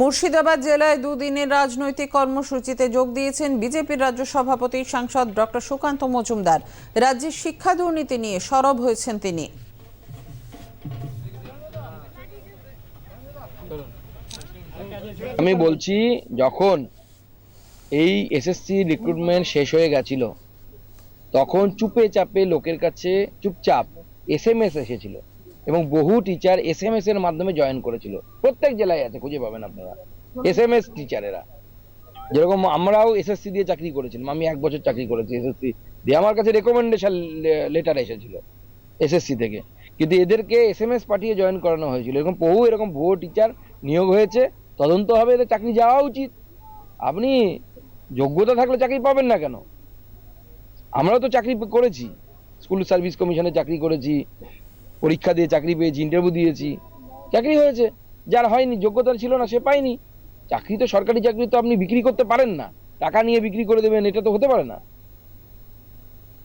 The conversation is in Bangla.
মুর্শিদাবাদ জেলায় দুদিনের রাজনৈতিক কর্মসূচিতে যোগ দিয়েছেন বিজেপির রাজ্য সভাপতি সাংসদ ডক্টর সুকান্ত মজুমদার। রাজ্যের শিক্ষা দুর্নীতি নিয়ে সরব হয়েছেন তিনি। আমি বলছি, যখন এই এসএসসি রিক্রুটমেন্ট শেষ হয়ে গেছিল, তখন চুপে চাপে লোকের কাছে চুপচাপ এস এম এস এসেছিল। এবং বহু টিচার এস এম এস এর মাধ্যমে জয়েন করেছিল। প্রত্যেক জেলায় আছে, খুঁজে পাবেন আপনারা। এস এম এস টিচারেরা যেরকম আমরাও এসএসসি দিয়ে চাকরি করেছিলাম, আমি এক বছর চাকরি করেছি এসএসসি দিয়ে। আমার কাছে রেকমেন্ডেশন লেটার এসেছিল এসএসসি থেকে। কিন্তু এদেরকে এস এম এস পাঠিয়ে জয়েন করানো হয়েছিল। এরকম বহু, এরকম ভুয়ো টিচার নিয়োগ হয়েছে। তদন্ত হবে, এদের চাকরি যাওয়া উচিত। আপনি যোগ্যতা থাকলে চাকরি পাবেন না কেন? আমরাও তো চাকরি করেছি। স্কুল সার্ভিস কমিশনে চাকরি করেছি। পরীক্ষা দিয়ে চাকরি পেয়েছি ইন্টারভিউ দিয়েছি। চাকরি হয়েছে। যার হয়নি যোগ্যতা ছিল না, সে পায়নি। চাকরি তো সরকারি চাকরি তো আপনি বিক্রি করতে পারেন না। টাকা নিয়ে বিক্রি করে দেবেন, এটা তো হতে পারে না।